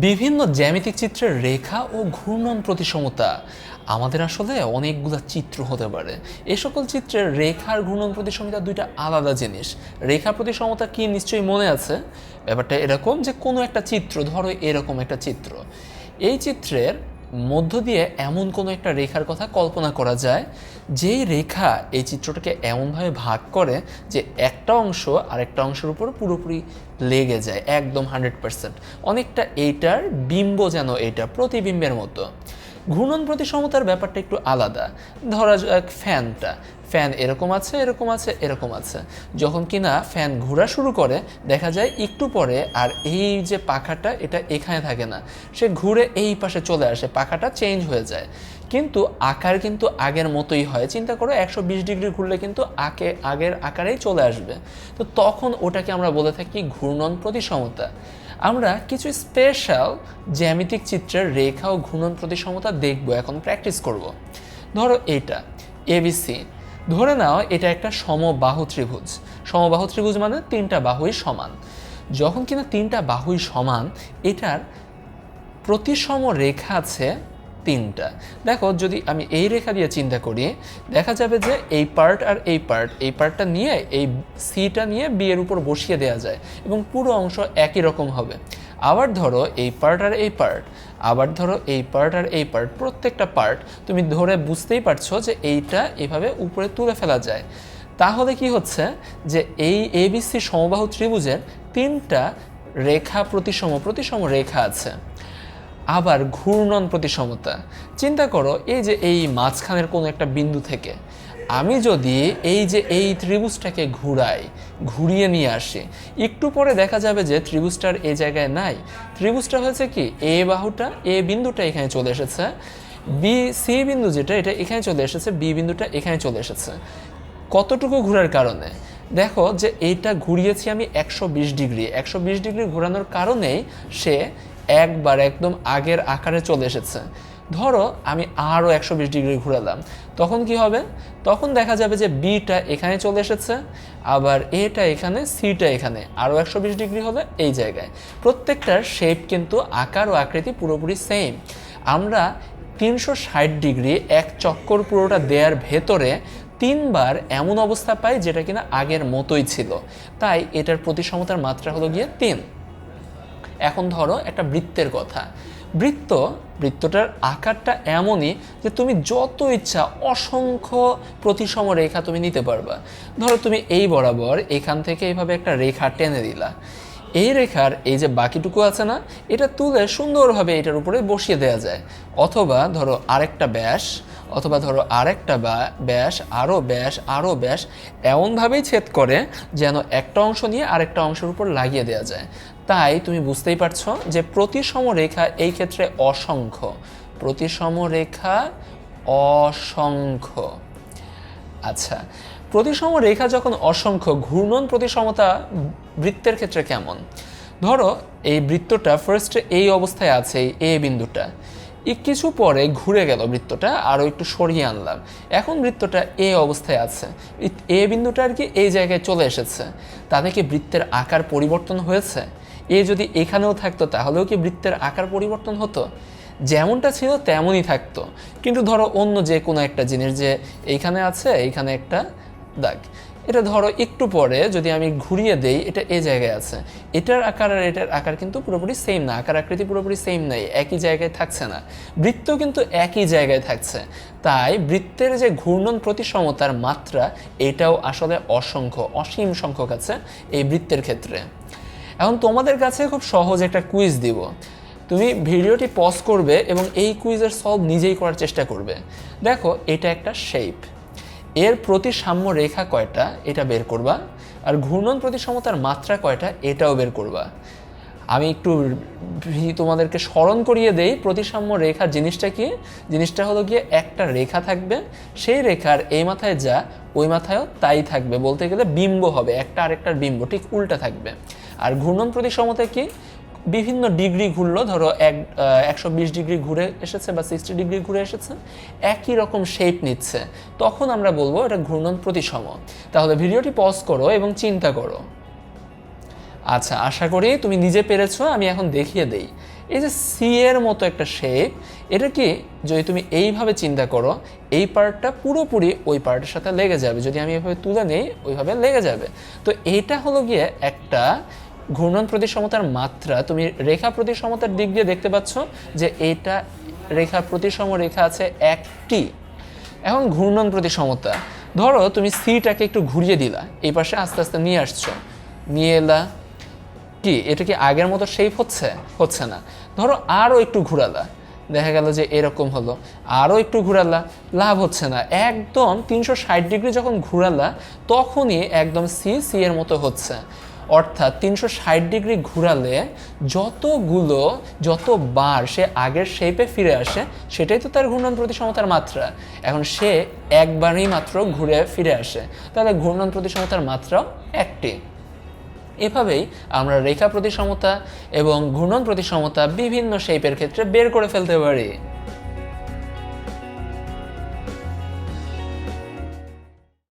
বিভিন্ন জ্যামিতিক চিত্রের রেখা ও ঘূর্ণন প্রতিসমতা। আমাদের আসলে অনেকগুলো চিত্র হতে পারে। এ সকল চিত্রের রেখার ঘূর্ণন প্রতিসমতা দুইটা আলাদা জিনিস। রেখা প্রতিসমতা কি নিশ্চয়ই মনে আছে? ব্যাপারটা এরকম যে কোনো একটা চিত্র, ধরো এরকম একটা চিত্র। এই চিত্রের মধ্য দিয়ে এমন কোনো একটা রেখার কথা কল্পনা করা যায়, যেই রেখা এই চিত্রটাকে এমনভাবে ভাগ করে যে একটা অংশ আর একটা অংশের উপর পুরোপুরি লেগে যায়, একদম হান্ড্রেড পার্সেন্ট। অনেকটা এইটার বিম্ব যেন এটা প্রতিবিম্বের মতো। ঘূর্ণন প্রতিসমতার ব্যাপারটা একটু আলাদা। ধরা যাক ফ্যানটা। ফ্যান এরকম আছে এরকম আছে এরকম আছে। যখন কিনা ফ্যান ঘোরা শুরু করে, দেখা যায় একটু পরে আর এই যে পাখাটা, এটা এখানে থাকে না। সে ঘুরে এই পাশে চলে আসে, পাখাটা চেঞ্জ হয়ে যায়। কিন্তু আকার কিন্তু আগের মতোই হয়। চিন্তা করো, একশো বিশ ডিগ্রি ঘুরলে কিন্তু আকে, আগের আকারেই চলে আসবে। তো তখন ওটাকে আমরা বলে থাকি ঘূর্ণন প্রতিসমতা। আমরা কিছু স্পেশাল জ্যামিতিক চিত্রের রেখা ও ঘূর্ণন প্রতিসমতা দেখব, এখন প্র্যাকটিস করব। ধরো এটা এবিসি ধরে নাও এটা একটা সমবাহু ত্রিভুজ। সমবাহু ত্রিভুজ মানে তিনটা বাহুই সমান। যখন কিনা তিনটা বাহুই সমান, এটার প্রতিসম রেখা আছে তিনটা। দেখো, যদি আমি এই রেখা দিয়ে চিন্তা করি, দেখা যাবে যে এই পার্ট আর এই পার্ট এই পার্টটা নিয়ে এই সিটা নিয়ে বি এর উপর বসিয়ে দেওয়া যায় এবং পুরো অংশ একই রকম হবে। আবার ধরো এই পার্ট আর এই পার্ট আবার ধরো এই পার্ট আর এই পার্ট প্রত্যেকটা পার্ট তুমি ধরে বুঝতেই পারছ যে এইটা এভাবে উপরে তুলে ফেলা যায়। তাহলে কি হচ্ছে যে এই এবিসি সমবাহু ত্রিভুজের তিনটা রেখা প্রতিসম প্রতিসম রেখা আছে। আবার ঘূর্ণন প্রতিসমতা, চিন্তা করো এই যে এই মাঝখানের কোনো একটা বিন্দু থেকে আমি যদি এই যে এই ত্রিভুজটাকে ঘুরাই, ঘুরিয়ে নিয়ে আসি, একটু পরে দেখা যাবে যে ত্রিভুজটার এই জায়গায় নাই। ত্রিভুজটা হয়েছে কি? এ বাহুটা, এ বিন্দুটা এখানে চলে এসেছে। বি, সি বিন্দু যেটা, এটা এখানে চলে এসেছে, বি বিন্দুটা এখানে চলে এসেছে। কতটুকু ঘোরার কারণে? দেখো যে এইটা ঘুরিয়েছি আমি একশো বিশ ডিগ্রি। একশো বিশ ডিগ্রি ঘোরানোর কারণেই সে একবার একদম আগের আকারে চলে এসেছে। ধরো আমি আরও একশো বিশ ডিগ্রি ঘুরালাম, তখন কি হবে? তখন দেখা যাবে যে বিটা এখানে চলে এসেছে, আবার এটা এখানে সিটা এখানে আরও একশো বিশ ডিগ্রি হবে এই জায়গায়। প্রত্যেকটার শেপ কিন্তু আকার ও আকৃতি পুরোপুরি সেম আমরা তিনশো ষাট ডিগ্রি এক চক্কর পুরোটা দেয়ার ভেতরে তিনবার এমন অবস্থা পাই যেটা কিনা আগের মতোই ছিল। তাই এটার প্রতিসমতার মাত্রা হলো গিয়ে তিন। এখন ধরো একটা বৃত্তের কথা। বৃত্ত, বৃত্তটার আকারটা এমনই যে তুমি যত ইচ্ছা অসংখ্য প্রতিসম রেখা তুমি নিতে পারবা। ধরো তুমি এই বরাবর এখান থেকে এইভাবে একটা রেখা টেনে দিলা। এই রেখার এই যে বাকিটুকু আছে না, এটা তুলে সুন্দরভাবে এটার উপরে বসিয়ে দেওয়া যায়। অথবা ধরো আরেকটা ব্যাস, অথবা ধরো আরেকটা বা, ব্যাস আরও ব্যাস আরও ব্যাস, এমনভাবেই ছেদ করে যেন একটা অংশ নিয়ে আরেকটা অংশের উপর লাগিয়ে দেওয়া যায়। তাই তুমি বুঝতেই পারছ যে প্রতিসম রেখা এই ক্ষেত্রে অসংখ্য। প্রতিসম রেখা অসংখ্য। আচ্ছা প্রতিসম রেখা যখন অসংখ্য, ঘূর্ণন প্রতিসমতা বৃত্তের ক্ষেত্রে কেমন? ধরো, এই বৃত্তটা ফার্স্টে এই অবস্থায় আছে, এই এ বিন্দুটা। কিছু পরে ঘুরে গেল বৃত্তটা, আরও একটু সরিয়ে আনলাম। এখন বৃত্তটা এ অবস্থায় আছে। এ বিন্দুটা আর কি এই জায়গায় চলে এসেছে। তাতে কি বৃত্তের আকার পরিবর্তন হয়েছে? এ যদি এখানেও থাকতো, তাহলেও কি বৃত্তের আকার পরিবর্তন হতো? যেমনটা ছিল, তেমনই থাকতো। কিন্তু ধরো অন্য যে কোনো একটা জিনিস যে এইখানে আছে, এইখানে একটা দাগ। এটা ধরো একটু পরে যদি আমি ঘুরিয়ে দেই, এটা এই জায়গায় আছে। এটার আকার আর এটার আকার কিন্তু পুরোপুরি সেম না। আকার আকৃতি পুরোপুরি সেম নাই। একই জায়গায় থাকছে না। বৃত্ত কিন্তু একই জায়গায় থাকছে। তাই বৃত্তের যে ঘূর্ণন প্রতিসমতার মাত্রা, এটাও আসলে অসংখ্য, অসীম সংখ্যক আছে এই বৃত্তের ক্ষেত্রে। এখন তোমাদের কাছে খুব সহজ একটা কুইজ দিব। তুমি ভিডিওটি পজ করবে এবং এই কুইজের সলভ নিজেই করার চেষ্টা করবে। দেখো, এটা একটা শেপ এর প্রতি সাম্য রেখা কয়টা, এটা বের করবা। আর ঘূর্ণন প্রতিসমতার মাত্রা কয়টা, এটাও বের করবা। আমি একটু তোমাদেরকে স্মরণ করিয়ে দেই, প্রতিসাম্য রেখা জিনিসটা কি? জিনিসটা হলো গিয়ে একটা রেখা থাকবে। সেই রেখার এই মাথায় যা, ওই মাথায়ও তাই থাকবে। বলতে গেলে বিম্ব হবে, একটা আরেকটার বিম্ব, ঠিক উল্টা থাকবে। আর ঘূর্ণন প্রতিসমতায় কি? বিভিন্ন ডিগ্রি ঘুরলো, ধরো এক একশো বিশ ডিগ্রি ঘুরে এসেছে বা সিক্সটি ডিগ্রি ঘুরে এসেছে, একই রকম শেপ নিচ্ছে। তখন আমরা বলব এটা ঘূর্ণন প্রতিসম। তাহলে ভিডিওটি পজ করো এবং চিন্তা করো। আচ্ছা আশা করি তুমি নিজে পেরেছ, আমি এখন দেখিয়ে দেই। এই যে সি এর মতো একটা শেপ এটা কি? যদি তুমি এইভাবে চিন্তা করো, এই পার্টটা পুরোপুরি ওই পার্টের সাথে লেগে যাবে। যদি আমি এভাবে তুলে নেই, ওইভাবে লেগে যাবে। তো এইটা হলো গিয়ে একটা ঘূর্ণন প্রতিসমতার মাত্রা, তুমি রেখা প্রতিসমতার দিক দিয়ে দেখতে পাচ্ছ যে এইটা রেখা প্রতিসম রেখা আছে একটি। এখন ঘূর্ণন প্রতিসমতা, ধরো তুমি সিটাকে একটু ঘুরিয়ে দিলা, এই পাশে আস্তে আস্তে নিয়ে আসছো। নিয়ে এলা, কি, এটা কি আগের মতো শেপ হচ্ছে? হচ্ছে না। ধরো আরও একটু ঘুরালা, দেখা গেল যে এরকম হলো। আরও একটু ঘুরালা, লাভ হচ্ছে না। একদম তিনশো ষাট ডিগ্রি যখন ঘুরালা, তখনই একদম সি সি এর মতো হচ্ছে। অর্থাৎ তিনশো ষাট ডিগ্রি ঘুরালে যতগুলো যতবার সে আগের শেপে ফিরে আসে, সেটাই তো তার ঘূর্ণন প্রতিসমতার মাত্রা। এখন সে একবারই মাত্র ঘুরে ফিরে আসে, তাহলে ঘূর্ণন প্রতিসমতার মাত্রাও একটি। এভাবেই আমরা রেখা প্রতিসমতা এবং ঘূর্ণন প্রতিসমতা বিভিন্ন শেপের ক্ষেত্রে বের করে ফেলতে পারি।